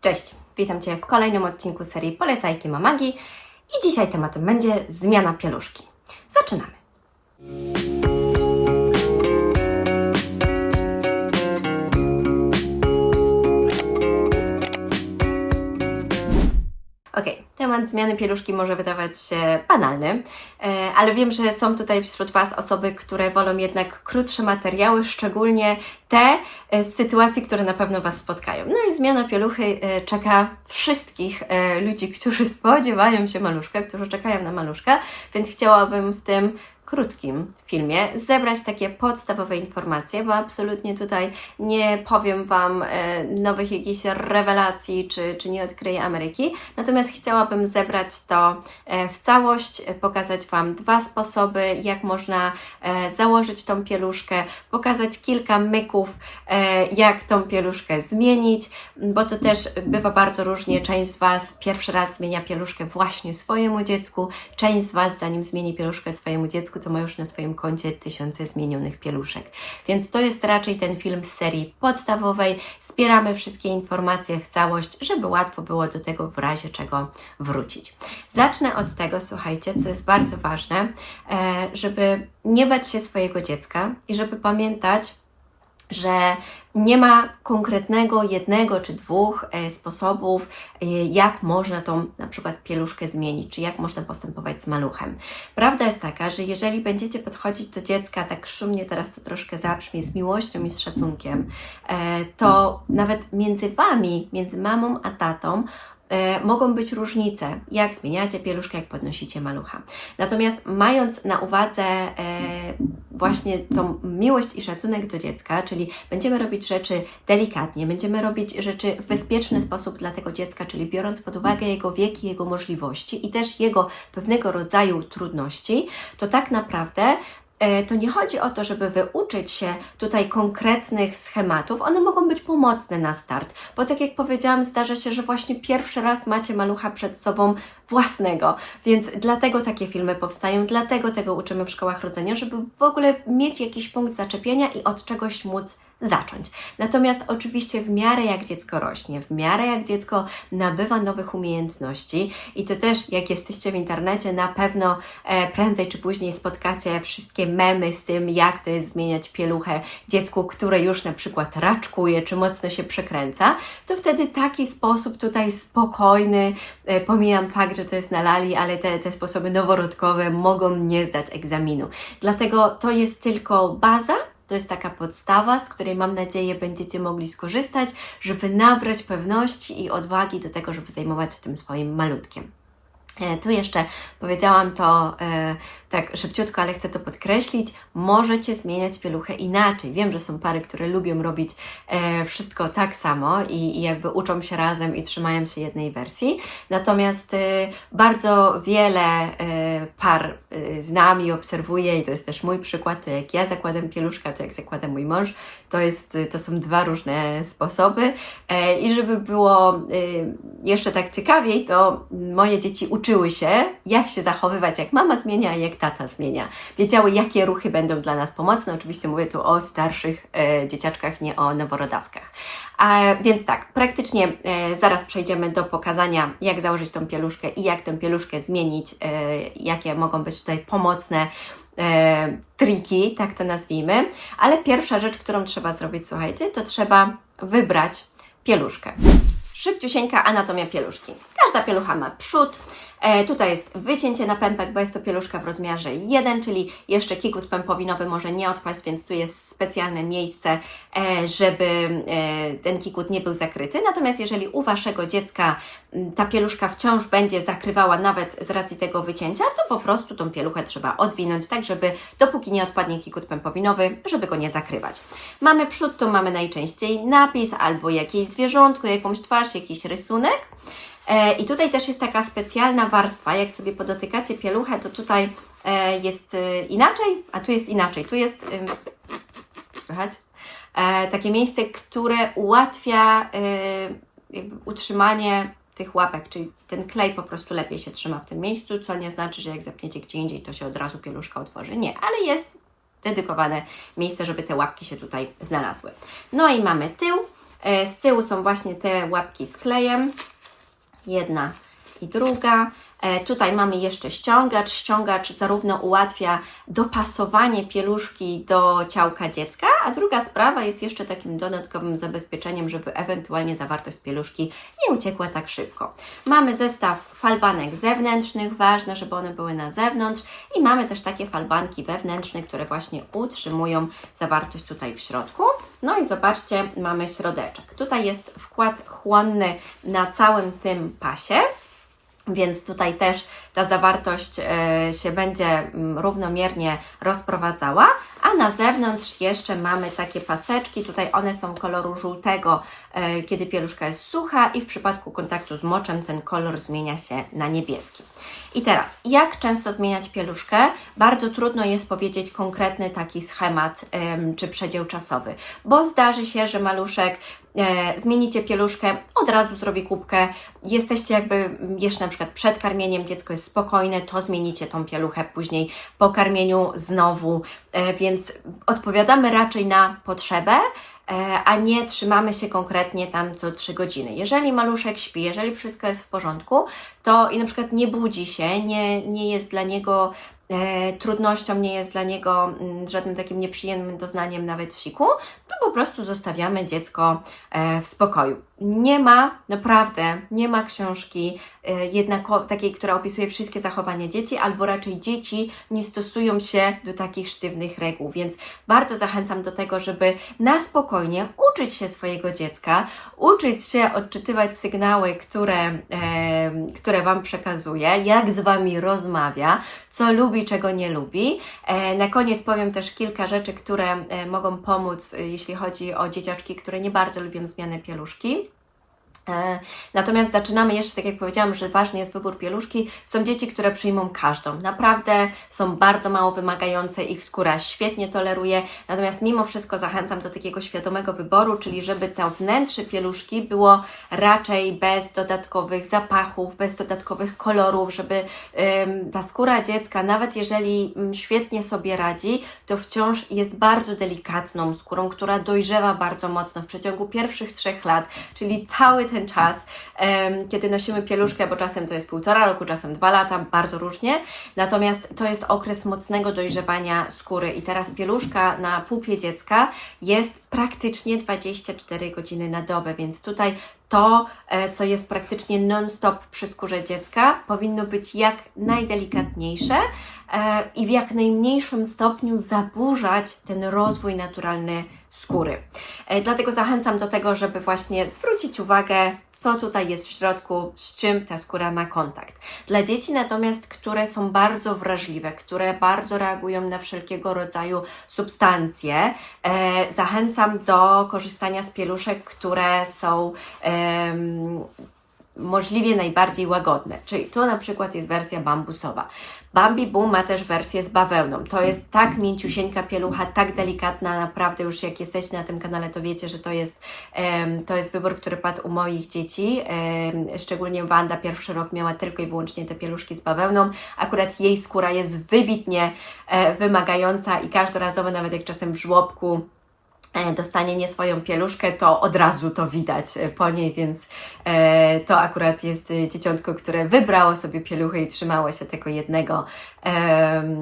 Cześć, witam Cię w kolejnym odcinku serii Polecajki Mamagi i dzisiaj tematem będzie zmiana pieluszki. Zaczynamy. Okej, temat zmiany pieluszki może wydawać się banalny, e, ale wiem, że są tutaj wśród Was osoby, które wolą jednak krótsze materiały, szczególnie te e, z sytuacji, które na pewno Was spotkają. No i zmiana pieluchy e, czeka wszystkich ludzi, którzy spodziewają się maluszka, którzy czekają na maluszka, więc chciałabym w tym krótkim filmie zebrać takie podstawowe informacje, bo absolutnie tutaj nie powiem Wam e, nowych jakichś rewelacji, czy, czy nie odkryję Ameryki. Natomiast chciałabym zebrać to e, w całość, e, pokazać Wam dwa sposoby, jak można założyć tą pieluszkę, pokazać kilka myków, jak tą pieluszkę zmienić, bo to też bywa bardzo różnie. Część z Was pierwszy raz zmienia pieluszkę właśnie swojemu dziecku, część z Was zanim zmieni pieluszkę swojemu dziecku, to ma już na swoim koncie tysiące zmienionych pieluszek. Więc to jest raczej ten film z serii podstawowej. Zbieramy wszystkie informacje w całość, żeby łatwo było do tego w razie czego wrócić. Zacznę od tego, słuchajcie, co jest bardzo ważne, e, żeby nie bać się swojego dziecka i żeby pamiętać, że nie ma konkretnego jednego czy dwóch e, sposobów, e, jak można tą na przykład pieluszkę zmienić, czy jak można postępować z maluchem. Prawda jest taka, że jeżeli będziecie podchodzić do dziecka, tak szumnie teraz to troszkę zabrzmi, z miłością i z szacunkiem, e, to nawet między Wami, między mamą a tatą, mogą być różnice, jak zmieniacie pieluszkę, jak podnosicie malucha. Natomiast mając na uwadze e, właśnie tą miłość i szacunek do dziecka, czyli będziemy robić rzeczy delikatnie, będziemy robić rzeczy w bezpieczny sposób dla tego dziecka, czyli biorąc pod uwagę jego wiek i jego możliwości i też jego pewnego rodzaju trudności, to tak naprawdę e, to nie chodzi o to, żeby wyuczyć się tutaj konkretnych schematów. One mogą być pomocne na start, bo tak jak powiedziałam, zdarza się, że właśnie pierwszy raz macie malucha przed sobą własnego, więc dlatego takie filmy powstają, dlatego tego uczymy w szkołach rodzenia, żeby w ogóle mieć jakiś punkt zaczepienia i od czegoś móc zacząć. Natomiast oczywiście w miarę jak dziecko rośnie, w miarę jak dziecko nabywa nowych umiejętności i to też jak jesteście w internecie na pewno e, prędzej czy później spotkacie wszystkie memy z tym, jak to jest zmieniać pieluchę dziecku, które już na przykład raczkuje czy mocno się przekręca, to wtedy taki sposób tutaj spokojny, e, pomijam fakt, że to jest na lali, ale te, te sposoby noworodkowe mogą nie zdać egzaminu. Dlatego to jest tylko baza, to jest taka podstawa, z której mam nadzieję będziecie mogli skorzystać, żeby nabrać pewności i odwagi do tego, żeby zajmować się tym swoim malutkiem. E, Tu jeszcze powiedziałam to e, tak szybciutko, ale chcę to podkreślić. Możecie zmieniać pieluchę inaczej. Wiem, że są pary, które lubią robić e, wszystko tak samo i, i jakby uczą się razem i trzymają się jednej wersji. Natomiast e, bardzo wiele e, par e, znam i obserwuję, i to jest też mój przykład, to jak ja zakładam pieluszkę, to jak zakłada mój mąż, to, jest, e, to są dwa różne sposoby. E, I żeby było e, jeszcze tak ciekawiej, to moje dzieci uczyły się, jak się zachowywać, jak mama zmienia, jak tata zmienia. Wiedziały, jakie ruchy będą dla nas pomocne. Oczywiście mówię tu o starszych e, dzieciaczkach, nie o noworodaskach. A, więc tak, praktycznie e, zaraz przejdziemy do pokazania, jak założyć tą pieluszkę i jak tą pieluszkę zmienić, e, jakie mogą być tutaj pomocne e, triki, tak to nazwijmy. Ale pierwsza rzecz, którą trzeba zrobić, słuchajcie, to trzeba wybrać pieluszkę. Szybciusieńka anatomia pieluszki. Każda pielucha ma przód. E, tutaj jest wycięcie na pępek, bo jest to pieluszka w rozmiarze 1, czyli jeszcze kikut pępowinowy może nie odpaść, więc tu jest specjalne miejsce, e, żeby e, ten kikut nie był zakryty. Natomiast jeżeli u Waszego dziecka ta pieluszka wciąż będzie zakrywała nawet z racji tego wycięcia, to po prostu tą pieluchę trzeba odwinąć tak, żeby dopóki nie odpadnie kikut pępowinowy, żeby go nie zakrywać. Mamy przód, tu mamy najczęściej napis albo jakieś zwierzątko, jakąś twarz, jakiś rysunek. E, I tutaj też jest taka specjalna warstwa, jak sobie podotykacie pieluchę, to tutaj e, jest e, inaczej, a tu jest inaczej. Tu jest, słychać, takie miejsce, które ułatwia utrzymanie tych łapek, czyli ten klej po prostu lepiej się trzyma w tym miejscu, co nie znaczy, że jak zapniecie gdzie indziej, to się od razu pieluszka otworzy. Nie, ale jest dedykowane miejsce, żeby te łapki się tutaj znalazły. No i mamy tył. Z tyłu są właśnie te łapki z klejem. Jedna i druga. E, Tutaj mamy jeszcze ściągacz. Ściągacz zarówno ułatwia dopasowanie pieluszki do ciałka dziecka, a druga sprawa jest jeszcze takim dodatkowym zabezpieczeniem, żeby ewentualnie zawartość pieluszki nie uciekła tak szybko. Mamy zestaw falbanek zewnętrznych, ważne, żeby one były na zewnątrz i mamy też takie falbanki wewnętrzne, które właśnie utrzymują zawartość tutaj w środku. No i zobaczcie, mamy środeczek. Tutaj jest wkład chłonny na całym tym pasie. Więc tutaj też ta zawartość e, się będzie mm, równomiernie rozprowadzała, a na zewnątrz jeszcze mamy takie paseczki. Tutaj one są koloru żółtego, e, kiedy pieluszka jest sucha, i w przypadku kontaktu z moczem ten kolor zmienia się na niebieski. I teraz, jak często zmieniać pieluszkę? Bardzo trudno jest powiedzieć konkretny taki schemat em, czy przedział czasowy, bo zdarzy się, że maluszek e, zmienicie pieluszkę, od razu zrobi kubkę, jesteście jakby jeszcze na przykład przed karmieniem, dziecko jest spokojne, to zmienicie tą pieluchę później po karmieniu znowu, e, więc odpowiadamy raczej na potrzebę, a nie trzymamy się konkretnie tam co 3 godziny. Jeżeli maluszek śpi, jeżeli wszystko jest w porządku, to i na przykład nie budzi się, nie, nie jest dla niego e, trudnością, nie jest dla niego mm, żadnym takim nieprzyjemnym doznaniem nawet siku, to po prostu zostawiamy dziecko e, w spokoju. Nie ma, naprawdę, nie ma książki e, jednako, takiej, która opisuje wszystkie zachowania dzieci, albo raczej dzieci nie stosują się do takich sztywnych reguł, więc bardzo zachęcam do tego, żeby na spokojnie uczyć się swojego dziecka, uczyć się odczytywać sygnały, które, e, które Wam przekazuje, jak z Wami rozmawia, co lubi, czego nie lubi. E, na koniec powiem też kilka rzeczy, które e, mogą pomóc, e, jeśli chodzi o dzieciaczki, które nie bardzo lubią zmianę pieluszki. E, Natomiast zaczynamy jeszcze, tak jak powiedziałam, że ważny jest wybór pieluszki. Są dzieci, które przyjmą każdą. Naprawdę są bardzo mało wymagające, ich skóra świetnie toleruje. Natomiast mimo wszystko zachęcam do takiego świadomego wyboru, czyli żeby to wnętrze pieluszki było raczej bez dodatkowych zapachów, bez dodatkowych kolorów, żeby ta skóra dziecka, nawet jeżeli ym, świetnie sobie radzi, to wciąż jest bardzo delikatną skórą, która dojrzewa bardzo mocno w przeciągu pierwszych trzech lat, czyli cały ten czas, kiedy nosimy pieluszkę, bo czasem to jest półtora roku, czasem dwa lata, bardzo różnie. Natomiast to jest okres mocnego dojrzewania skóry i teraz pieluszka na pupie dziecka jest praktycznie 24 godziny na dobę, więc tutaj to, e, co jest praktycznie non-stop przy skórze dziecka, powinno być jak najdelikatniejsze e, i w jak najmniejszym stopniu zaburzać ten rozwój naturalny skóry. E, Dlatego zachęcam do tego, żeby właśnie zwrócić uwagę, co tutaj jest w środku, z czym ta skóra ma kontakt. Dla dzieci natomiast, które są bardzo wrażliwe, które bardzo reagują na wszelkiego rodzaju substancje, e, zachęcam do korzystania z pieluszek, które są em, możliwie najbardziej łagodne. Czyli tu na przykład jest wersja bambusowa. Bambi Boom ma też wersję z bawełną. To jest tak mięciusieńka pielucha, tak delikatna, naprawdę już jak jesteście na tym kanale, to wiecie, że to jest, em, to jest wybór, który padł u moich dzieci. Em, szczególnie Wanda pierwszy rok miała tylko i wyłącznie te pieluszki z bawełną. Akurat jej skóra jest wybitnie e, wymagająca i każdorazowo, nawet jak czasem w żłobku, dostanie nie swoją pieluszkę, to od razu to widać e, po niej, więc e, to akurat jest e, dzieciątko, które wybrało sobie pieluchę i trzymało się tego jednego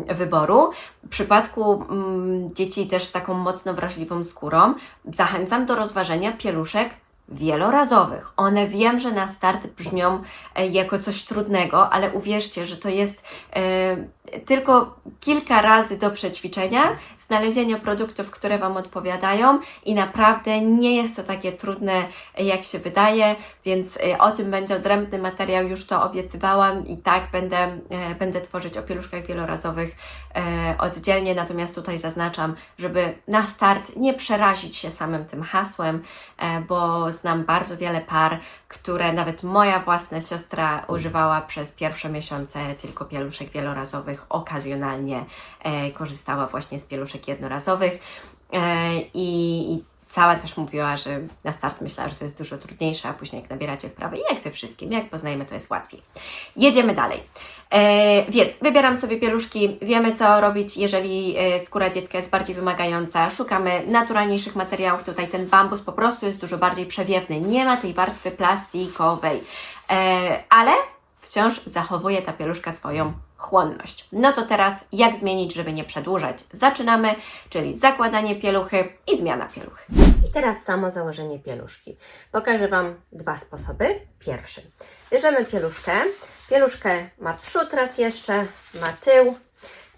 wyboru. W przypadku mm, dzieci też z taką mocno wrażliwą skórą zachęcam do rozważenia pieluszek wielorazowych. One wiem, że na start brzmią e, jako coś trudnego, ale uwierzcie, że to jest e, tylko kilka razy do przećwiczenia, znalezienia produktów, które Wam odpowiadają i naprawdę nie jest to takie trudne, jak się wydaje, więc e, o tym będzie odrębny materiał, już to obiecywałam i tak będę, e, będę tworzyć o pieluszkach wielorazowych e, oddzielnie, natomiast tutaj zaznaczam, żeby na start nie przerazić się samym tym hasłem, bo znam bardzo wiele par, które nawet moja własna siostra używała przez pierwsze miesiące tylko pieluszek wielorazowych, okazjonalnie korzystała właśnie z pieluszek jednorazowych. E, I, cała też mówiła, że na start myślała, że to jest dużo trudniejsze, a później jak nabieracie wprawy, i jak ze wszystkim, jak poznajemy, to jest łatwiej. Jedziemy dalej. E, więc wybieram sobie pieluszki, wiemy co robić, jeżeli e, skóra dziecka jest bardziej wymagająca. Szukamy naturalniejszych materiałów. Tutaj ten bambus po prostu jest dużo bardziej przewiewny. Nie ma tej warstwy plastikowej, e, ale wciąż zachowuje ta pieluszka swoją chłonność. No to teraz jak zmienić, żeby nie przedłużać? Zaczynamy, czyli zakładanie pieluchy i zmiana pieluchy. I teraz samo założenie pieluszki. Pokażę Wam dwa sposoby. Pierwszy. Bierzemy pieluszkę. Pieluszkę ma przód raz jeszcze, ma tył.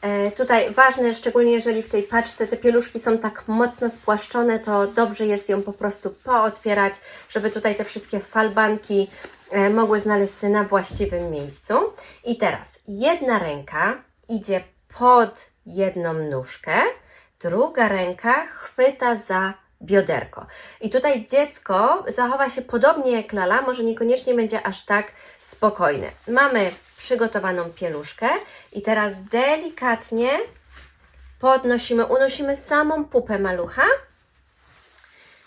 E, tutaj ważne, szczególnie jeżeli w tej paczce te pieluszki są tak mocno spłaszczone, to dobrze jest ją po prostu pootwierać, żeby tutaj te wszystkie falbanki e, mogły znaleźć się na właściwym miejscu. I teraz jedna ręka idzie pod jedną nóżkę, druga ręka chwyta za bioderko. I tutaj dziecko zachowa się podobnie jak Lala, może niekoniecznie będzie aż tak spokojne. Mamy przygotowaną pieluszkę i teraz delikatnie podnosimy, unosimy samą pupę malucha,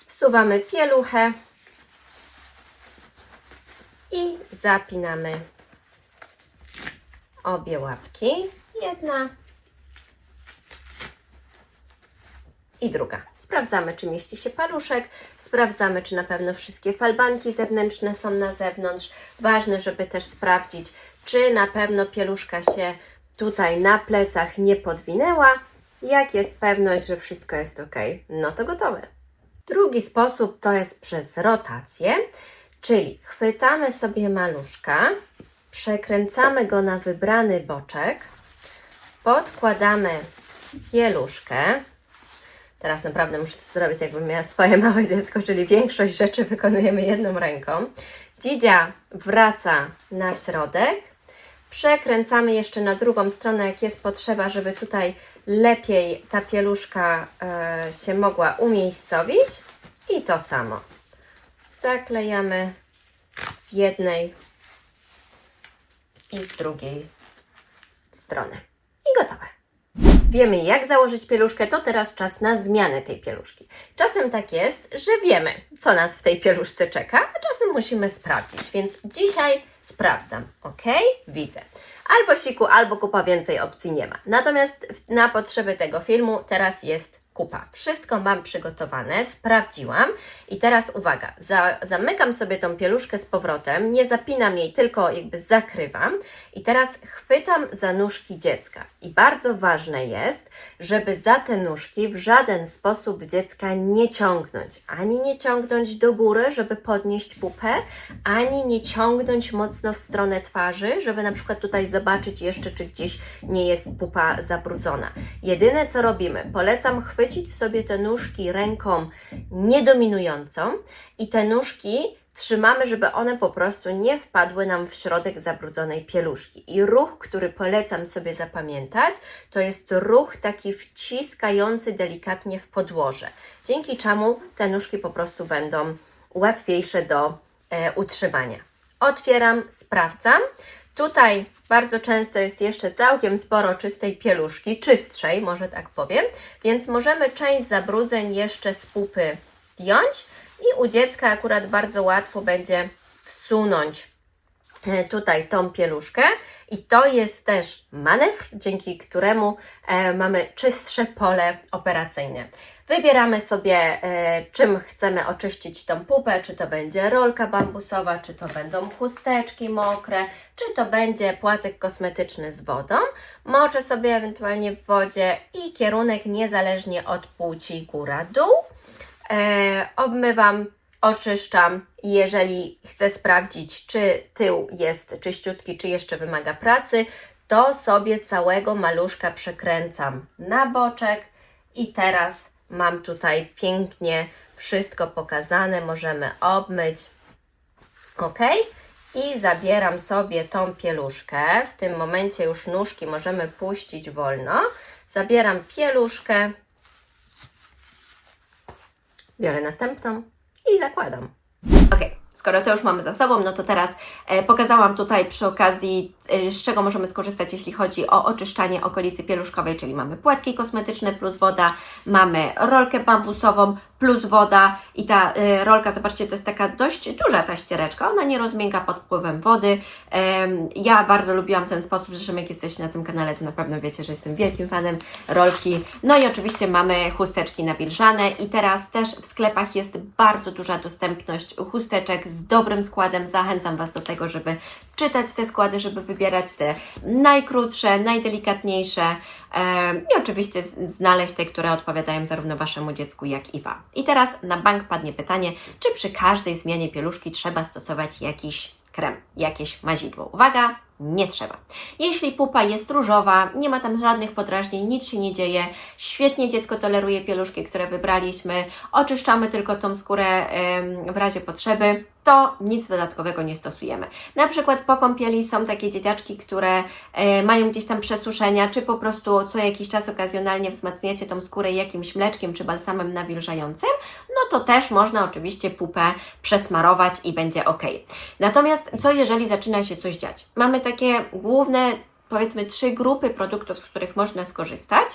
wsuwamy pieluchę i zapinamy obie łapki. Jedna i druga. Sprawdzamy, czy mieści się paluszek, sprawdzamy, czy na pewno wszystkie falbanki zewnętrzne są na zewnątrz. Ważne, żeby też sprawdzić, czy na pewno pieluszka się tutaj na plecach nie podwinęła. Jak jest pewność, że wszystko jest ok, no to gotowe. Drugi sposób to jest przez rotację, czyli chwytamy sobie maluszka, przekręcamy go na wybrany boczek, podkładamy pieluszkę, Teraz naprawdę muszę to zrobić, jakbym miała swoje małe dziecko, czyli większość rzeczy wykonujemy jedną ręką. Dzidzia wraca na środek. Przekręcamy jeszcze na drugą stronę, jak jest potrzeba, żeby tutaj lepiej ta pieluszka e, się mogła umiejscowić. I to samo. Zaklejamy z jednej i z drugiej strony. I gotowe. Wiemy, jak założyć pieluszkę, to teraz czas na zmianę tej pieluszki. Czasem tak jest, że wiemy, co nas w tej pieluszce czeka, a czasem musimy sprawdzić, więc dzisiaj sprawdzam, ok? Widzę. Albo siku, albo kupa, więcej opcji nie ma. Natomiast na potrzeby tego filmu teraz jest kupa. Wszystko mam przygotowane, sprawdziłam i teraz uwaga, za, zamykam sobie tą pieluszkę z powrotem, nie zapinam jej, tylko jakby zakrywam i teraz chwytam za nóżki dziecka. I bardzo ważne jest, żeby za te nóżki w żaden sposób dziecka nie ciągnąć. Ani nie ciągnąć do góry, żeby podnieść pupę, ani nie ciągnąć mocno w stronę twarzy, żeby na przykład tutaj zobaczyć jeszcze, czy gdzieś nie jest pupa zabrudzona. Jedyne co robimy, polecam chwycić sobie te nóżki ręką niedominującą i te nóżki trzymamy, żeby one po prostu nie wpadły nam w środek zabrudzonej pieluszki. I ruch, który polecam sobie zapamiętać, to jest ruch taki wciskający delikatnie w podłoże, dzięki czemu te nóżki po prostu będą łatwiejsze do e, utrzymania. Otwieram, sprawdzam. Tutaj bardzo często jest jeszcze całkiem sporo czystej pieluszki, czystszej, może tak powiem, więc możemy część zabrudzeń jeszcze z pupy zdjąć i u dziecka akurat bardzo łatwo będzie wsunąć e, tutaj tą pieluszkę i to jest też manewr, dzięki któremu e, mamy czystsze pole operacyjne. Wybieramy sobie, e, czym chcemy oczyścić tą pupę, czy to będzie rolka bambusowa, czy to będą chusteczki mokre, czy to będzie płatek kosmetyczny z wodą. Moczę sobie ewentualnie w wodzie i kierunek niezależnie od płci góra-dół. E, obmywam, oczyszczam. Jeżeli chcę sprawdzić, czy tył jest czyściutki, czy jeszcze wymaga pracy, to sobie całego maluszka przekręcam na boczek i teraz mam tutaj pięknie wszystko pokazane. Możemy obmyć. Ok? I zabieram sobie tą pieluszkę. W tym momencie już nóżki możemy puścić wolno. Zabieram pieluszkę, biorę następną i zakładam. Ok, skoro to już mamy za sobą, no to teraz e, pokazałam tutaj przy okazji, e, z czego możemy skorzystać, jeśli chodzi o oczyszczanie okolicy pieluszkowej, czyli mamy płatki kosmetyczne plus woda, mamy rolkę bambusową plus woda i ta y, rolka, zobaczcie, to jest taka dość duża ta ściereczka, ona nie rozmięka pod wpływem wody. Ja bardzo lubiłam ten sposób, zresztą jak jesteście na tym kanale, to na pewno wiecie, że jestem wielkim fanem rolki. No i oczywiście mamy chusteczki nawilżane i teraz też w sklepach jest bardzo duża dostępność chusteczek z dobrym składem. Zachęcam Was do tego, żeby czytać te składy, żeby wybierać te najkrótsze, najdelikatniejsze i oczywiście znaleźć te, które odpowiadają zarówno Waszemu dziecku, jak i Wam. I teraz na bank padnie pytanie, czy przy każdej zmianie pieluszki trzeba stosować jakiś krem, jakieś mazidło. Uwaga, nie trzeba. Jeśli pupa jest różowa, nie ma tam żadnych podrażnień, nic się nie dzieje, świetnie dziecko toleruje pieluszki, które wybraliśmy, oczyszczamy tylko tą skórę w razie potrzeby, to nic dodatkowego nie stosujemy. Na przykład po kąpieli są takie dzieciaczki, które e, mają gdzieś tam przesuszenia, czy po prostu co jakiś czas okazjonalnie wzmacniacie tą skórę jakimś mleczkiem czy balsamem nawilżającym, no to też można oczywiście pupę przesmarować i będzie ok. Natomiast co jeżeli zaczyna się coś dziać? Mamy takie główne, powiedzmy, trzy grupy produktów, z których można skorzystać.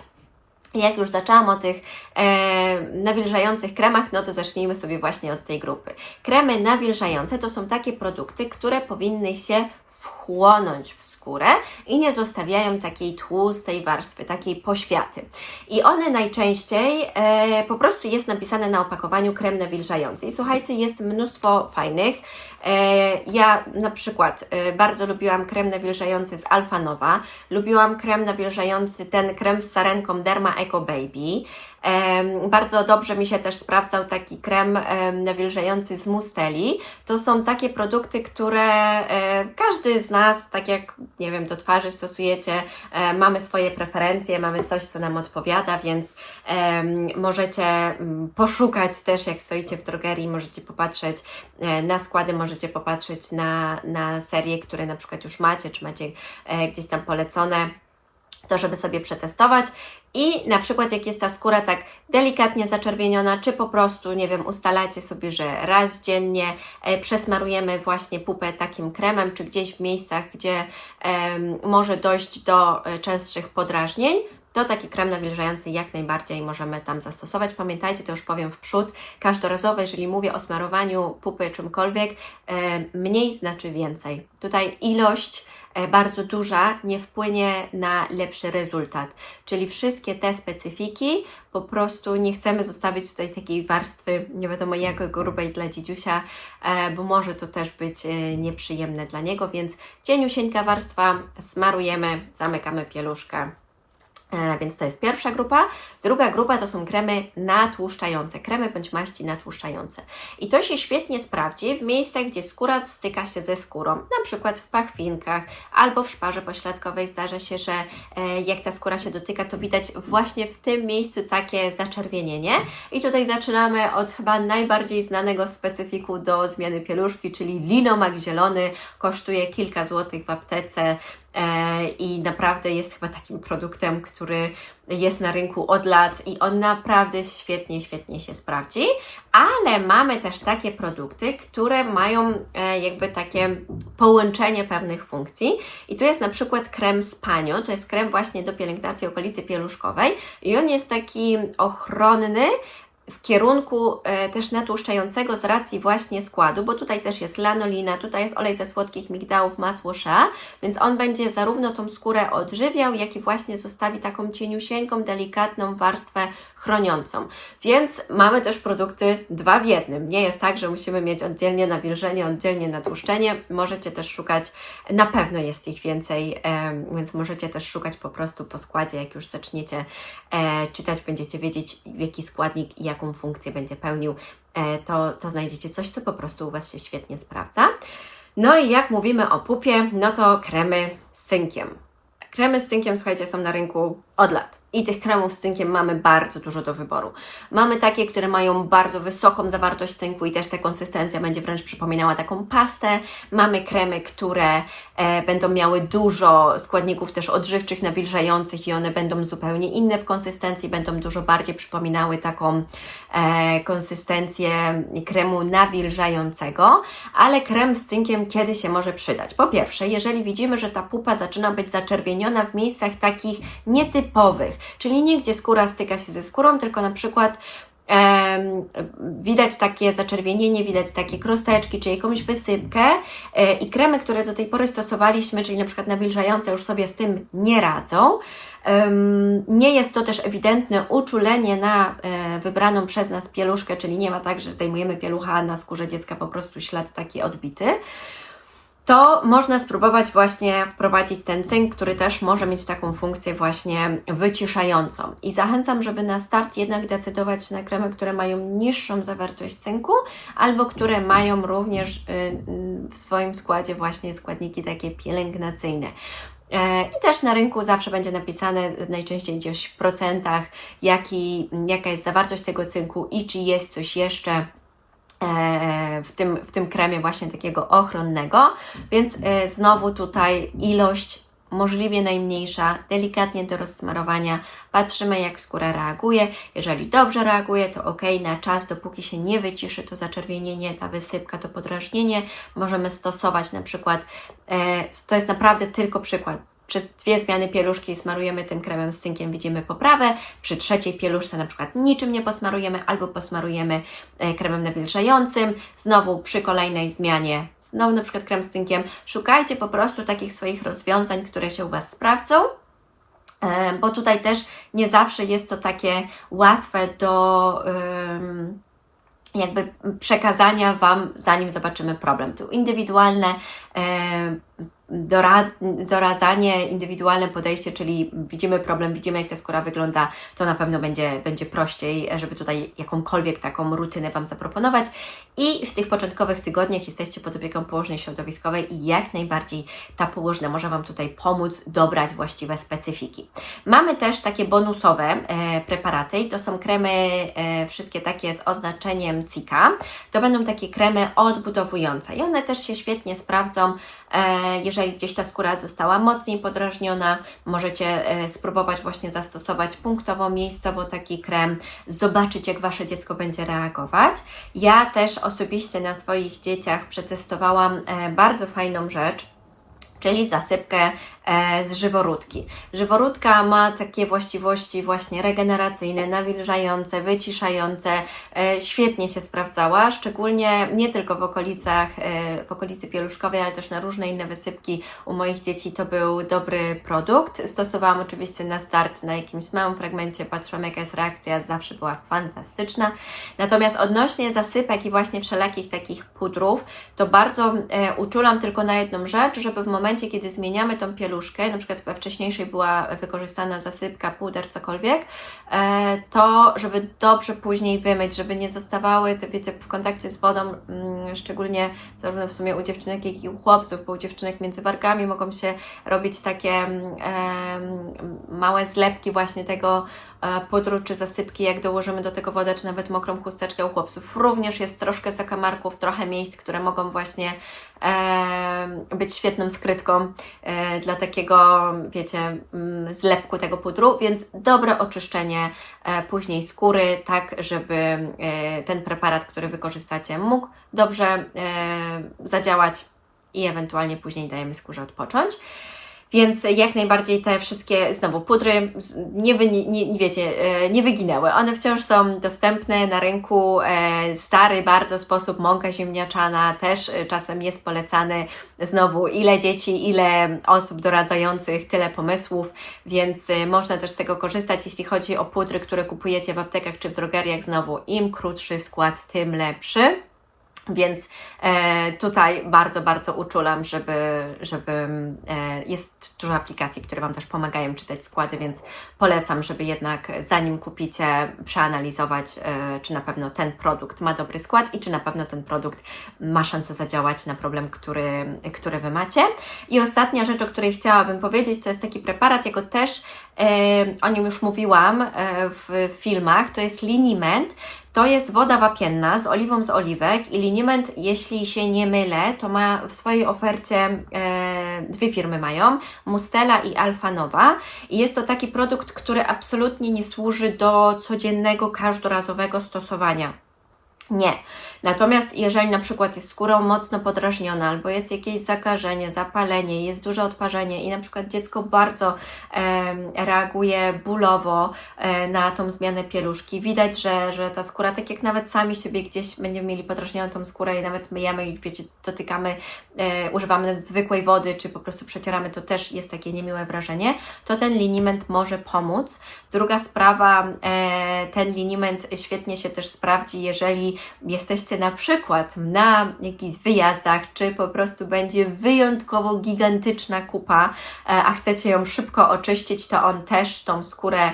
Jak już zaczęłam o tych e, nawilżających kremach, no to zacznijmy sobie właśnie od tej grupy. Kremy nawilżające to są takie produkty, które powinny się wchłonąć w skórę i nie zostawiają takiej tłustej warstwy, takiej poświaty. I one najczęściej e, po prostu jest napisane na opakowaniu krem nawilżający. I słuchajcie, jest mnóstwo fajnych. E, ja na przykład e, bardzo lubiłam krem nawilżający z Alfa Nova, lubiłam krem nawilżający, ten krem z sarenką Derma Eco Baby. Bardzo dobrze mi się też sprawdzał taki krem em, nawilżający z Musteli. To są takie produkty, które e, każdy z nas, tak jak nie wiem, do twarzy stosujecie, e, mamy swoje preferencje, mamy coś, co nam odpowiada, więc możecie mm, poszukać też, jak stoicie w drogerii, możecie popatrzeć e, na składy, możecie popatrzeć na, na serie, które na przykład już macie, czy macie gdzieś tam polecone to żeby sobie przetestować i na przykład jak jest ta skóra tak delikatnie zaczerwieniona, czy po prostu, nie wiem, ustalacie sobie, że raz dziennie e, przesmarujemy właśnie pupę takim kremem, czy gdzieś w miejscach, gdzie em, może dojść do e, częstszych podrażnień, to taki krem nawilżający jak najbardziej możemy tam zastosować. Pamiętajcie, to już powiem w przód, każdorazowo, jeżeli mówię o smarowaniu pupy czymkolwiek, e, mniej znaczy więcej. Tutaj ilość bardzo duża nie wpłynie na lepszy rezultat. Czyli wszystkie te specyfiki po prostu nie chcemy zostawić tutaj takiej warstwy nie wiadomo jak grubej dla dzidziusia, e, bo może to też być e, nieprzyjemne dla niego, więc cieniusieńka warstwa, smarujemy, zamykamy pieluszkę. E, Więc to jest pierwsza grupa. Druga grupa to są kremy natłuszczające, kremy bądź maści natłuszczające. I to się świetnie sprawdzi w miejscach, gdzie skóra styka się ze skórą, na przykład w pachwinkach albo w szparze pośladkowej. Zdarza się, że e, jak ta skóra się dotyka, to widać właśnie w tym miejscu takie zaczerwienienie. I tutaj zaczynamy od chyba najbardziej znanego specyfiku do zmiany pieluszki, czyli linomak zielony. Kosztuje kilka złotych w aptece. E, i naprawdę jest chyba takim produktem, który jest na rynku od lat i on naprawdę świetnie, świetnie się sprawdzi. Ale mamy też takie produkty, które mają e, jakby takie połączenie pewnych funkcji. I tu jest na przykład krem z Panio, to jest krem właśnie do pielęgnacji okolicy pieluszkowej i on jest taki ochronny, w kierunku e, też natłuszczającego z racji właśnie składu, bo tutaj też jest lanolina, tutaj jest olej ze słodkich migdałów, masło shea, więc on będzie zarówno tą skórę odżywiał, jak i właśnie zostawi taką cieniusieńką, delikatną warstwę chroniącą. Więc mamy też produkty dwa w jednym. Nie jest tak, że musimy mieć oddzielnie nawilżenie, oddzielnie natłuszczenie. Możecie też szukać, na pewno jest ich więcej, em, więc możecie też szukać po prostu po składzie, jak już zaczniecie e, czytać, będziecie wiedzieć, jaki składnik i jaką funkcję będzie pełnił, e, to, to znajdziecie coś, co po prostu u Was się świetnie sprawdza. No i jak mówimy o pupie, no to kremy z cynkiem. Kremy z cynkiem, słuchajcie, są na rynku od lat. I tych kremów z cynkiem mamy bardzo dużo do wyboru. Mamy takie, które mają bardzo wysoką zawartość cynku i też ta konsystencja będzie wręcz przypominała taką pastę. Mamy kremy, które e, będą miały dużo składników też odżywczych, nawilżających i one będą zupełnie inne w konsystencji, będą dużo bardziej przypominały taką e, konsystencję kremu nawilżającego, ale krem z cynkiem kiedy się może przydać? Po pierwsze, jeżeli widzimy, że ta pupa zaczyna być zaczerwieniona w miejscach takich nietypowych, czyli nie gdzie skóra styka się ze skórą, tylko na przykład widać takie zaczerwienienie, widać takie krosteczki, czy jakąś wysypkę e, i kremy, które do tej pory stosowaliśmy, czyli na przykład nawilżające już sobie z tym nie radzą. Nie jest to też ewidentne uczulenie na e, wybraną przez nas pieluszkę, czyli nie ma tak, że zdejmujemy pielucha, a na skórze dziecka po prostu ślad taki odbity to można spróbować właśnie wprowadzić ten cynk, który też może mieć taką funkcję właśnie wyciszającą. I zachęcam, żeby na start jednak decydować na kremy, które mają niższą zawartość cynku, albo które mają również y, w swoim składzie właśnie składniki takie pielęgnacyjne. E, I też na rynku zawsze będzie napisane, najczęściej gdzieś w procentach, jaki, jaka jest zawartość tego cynku i czy jest coś jeszcze w tym, w tym kremie właśnie takiego ochronnego, więc e, znowu tutaj ilość możliwie najmniejsza, delikatnie do rozsmarowania. Patrzymy, jak skóra reaguje. Jeżeli dobrze reaguje, to ok, na czas, dopóki się nie wyciszy to zaczerwienienie, ta wysypka, to podrażnienie, możemy stosować na przykład, e, to jest naprawdę tylko przykład, przez dwie zmiany pieluszki smarujemy tym kremem z cynkiem, widzimy poprawę. Przy trzeciej pieluszce na przykład niczym nie posmarujemy albo posmarujemy e, kremem nawilżającym. Znowu przy kolejnej zmianie, znowu na przykład krem z cynkiem. Szukajcie po prostu takich swoich rozwiązań, które się u Was sprawdzą. E, Bo tutaj też nie zawsze jest to takie łatwe do jakby przekazania Wam, zanim zobaczymy problem. Tu indywidualne e, dora, doradzanie, indywidualne podejście, czyli widzimy problem, widzimy jak ta skóra wygląda, to na pewno będzie, będzie prościej, żeby tutaj jakąkolwiek taką rutynę Wam zaproponować. I w tych początkowych tygodniach jesteście pod opieką położnej środowiskowej i jak najbardziej ta położna może Wam tutaj pomóc dobrać właściwe specyfiki. Mamy też takie bonusowe e, preparaty i to są kremy e, wszystkie takie z oznaczeniem CIKA. To będą takie kremy odbudowujące i one też się świetnie sprawdzą, e, jeżeli gdzieś ta skóra została mocniej podrażniona, możecie e, spróbować właśnie zastosować punktowo, miejscowo taki krem, zobaczyć jak Wasze dziecko będzie reagować. Ja też osobiście na swoich dzieciach przetestowałam e, bardzo fajną rzecz, czyli zasypkę e, z żyworódki. Żyworódka ma takie właściwości właśnie regeneracyjne, nawilżające, wyciszające. E, świetnie się sprawdzała, szczególnie nie tylko w okolicach, e, w okolicy pieluszkowej, ale też na różne inne wysypki u moich dzieci to był dobry produkt. Stosowałam oczywiście na start na jakimś małym fragmencie, patrzyłam jaka jest reakcja, zawsze była fantastyczna. Natomiast odnośnie zasypek i właśnie wszelakich takich pudrów, to bardzo e, uczulam tylko na jedną rzecz, żeby w momencie, kiedy zmieniamy tą pieluszkę, na przykład we wcześniejszej była wykorzystana zasypka, puder, cokolwiek, e, to żeby dobrze później wymyć, żeby nie zostawały te, wiecie, w kontakcie z wodą, mm, szczególnie zarówno w sumie u dziewczynek, jak i u chłopców, bo u dziewczynek między wargami mogą się robić takie mm, małe zlepki właśnie tego e, pudru czy zasypki, jak dołożymy do tego wodę, czy nawet mokrą chusteczkę u chłopców. Również jest troszkę zakamarków, trochę miejsc, które mogą właśnie być świetną skrytką e, dla takiego, wiecie, mm, zlepku tego pudru, więc dobre oczyszczenie e, później skóry, tak żeby e, ten preparat, który wykorzystacie, mógł dobrze e, zadziałać i ewentualnie później dajemy skórze odpocząć. Więc jak najbardziej te wszystkie, znowu pudry, nie, wy, nie, nie wiecie, e, nie wyginęły. One wciąż są dostępne na rynku. E, stary bardzo sposób, mąka ziemniaczana też e, czasem jest polecany. Znowu, ile dzieci, ile osób doradzających, tyle pomysłów, więc można też z tego korzystać, jeśli chodzi o pudry, które kupujecie w aptekach czy w drogeriach. Znowu, im krótszy skład, tym lepszy. Więc e, tutaj bardzo, bardzo uczulam, żeby, żeby e, jest dużo aplikacji, które Wam też pomagają czytać składy, więc polecam, żeby jednak zanim kupicie, przeanalizować, e, czy na pewno ten produkt ma dobry skład i czy na pewno ten produkt ma szansę zadziałać na problem, który, który Wy macie. I ostatnia rzecz, o której chciałabym powiedzieć, to jest taki preparat, jego też e, o nim już mówiłam e, w filmach, to jest liniment. To jest woda wapienna z oliwą z oliwek i liniment, jeśli się nie mylę, to ma w swojej ofercie e, dwie firmy mają, Mustela i Alfa Nova. I jest to taki produkt, który absolutnie nie służy do codziennego, każdorazowego stosowania. Nie. Natomiast jeżeli na przykład jest skóra mocno podrażniona, albo jest jakieś zakażenie, zapalenie, jest duże odparzenie i na przykład dziecko bardzo em, reaguje bólowo e, na tą zmianę pieluszki, widać, że, że ta skóra, tak jak nawet sami sobie gdzieś będziemy mieli podrażnioną tą skórę i nawet myjemy i wiecie, dotykamy, e, używamy zwykłej wody, czy po prostu przecieramy, to też jest takie niemiłe wrażenie, to ten liniment może pomóc. Druga sprawa, e, ten liniment świetnie się też sprawdzi, jeżeli jesteście na przykład na jakichś wyjazdach, czy po prostu będzie wyjątkowo gigantyczna kupa, e, a chcecie ją szybko oczyścić, to on też tą skórę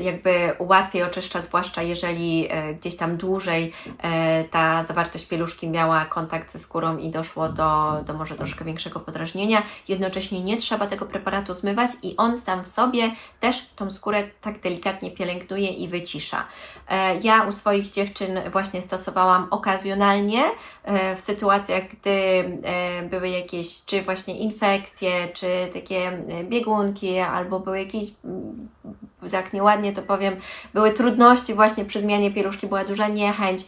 jakby łatwiej oczyszcza, zwłaszcza jeżeli e, gdzieś tam dłużej e, ta zawartość pieluszki miała kontakt ze skórą i doszło do, do może troszkę większego podrażnienia. Jednocześnie nie trzeba tego preparatu zmywać i on sam w sobie też tą skórę tak delikatnie pielęgnuje i wycisza. Ja u swoich dziewczyn właśnie stosowałam okazjonalnie e, w sytuacjach, gdy e, były jakieś czy właśnie infekcje, czy takie e, biegunki, albo były jakieś mm, tak nieładnie to powiem, były trudności właśnie przy zmianie pieluszki, była duża niechęć,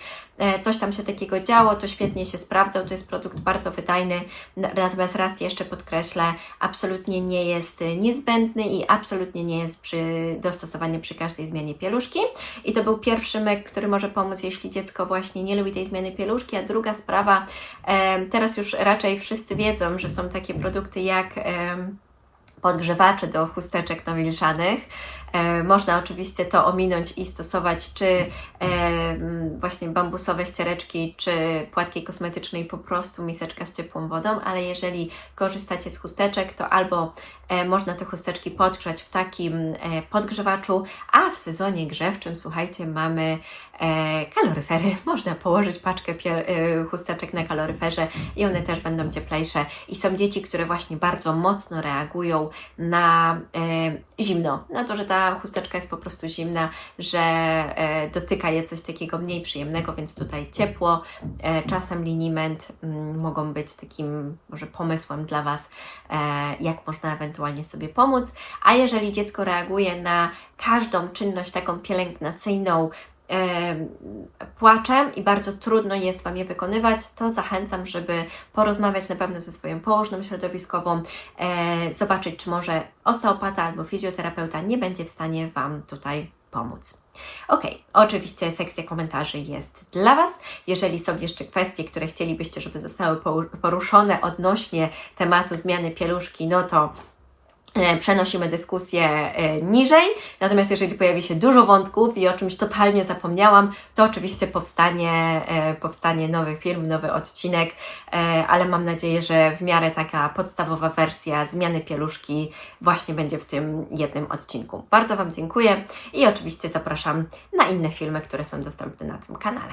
coś tam się takiego działo, to świetnie się sprawdzał, to jest produkt bardzo wydajny, natomiast raz jeszcze podkreślę, absolutnie nie jest e, niezbędny i absolutnie nie jest przy dostosowany przy każdej zmianie pieluszki i to był pierwszy myk, który może pomóc, jeśli dziecko właśnie nie lubi tej zmiany pieluszki, a druga sprawa, em, teraz już raczej wszyscy wiedzą, że są takie produkty jak podgrzewacze do chusteczek nawilżanych. E, można oczywiście to ominąć i stosować czy e, właśnie bambusowe ściereczki, czy płatki kosmetyczne i po prostu miseczka z ciepłą wodą, ale jeżeli korzystacie z chusteczek, to albo e, można te chusteczki podgrzać w takim podgrzewaczu, a w sezonie grzewczym, słuchajcie, mamy kaloryfery. Można położyć paczkę chusteczek na kaloryferze i one też będą cieplejsze. I są dzieci, które właśnie bardzo mocno reagują na zimno, na to, że ta chusteczka jest po prostu zimna, że e, dotyka je coś takiego mniej przyjemnego, więc tutaj ciepło, e, czasem liniment mm, mogą być takim może pomysłem dla Was, e, jak można ewentualnie sobie pomóc. A jeżeli dziecko reaguje na każdą czynność taką pielęgnacyjną, płaczem i bardzo trudno jest Wam je wykonywać, to zachęcam, żeby porozmawiać na pewno ze swoją położną środowiskową, e, zobaczyć, czy może osteopata albo fizjoterapeuta nie będzie w stanie Wam tutaj pomóc. Ok, oczywiście sekcja komentarzy jest dla Was. Jeżeli są jeszcze kwestie, które chcielibyście, żeby zostały poru- poruszone odnośnie tematu zmiany pieluszki, no to przenosimy dyskusję e, niżej. Natomiast jeżeli pojawi się dużo wątków i o czymś totalnie zapomniałam, to oczywiście powstanie, e, powstanie nowy film, nowy odcinek, e, ale mam nadzieję, że w miarę taka podstawowa wersja zmiany pieluszki właśnie będzie w tym jednym odcinku. Bardzo Wam dziękuję i oczywiście zapraszam na inne filmy, które są dostępne na tym kanale.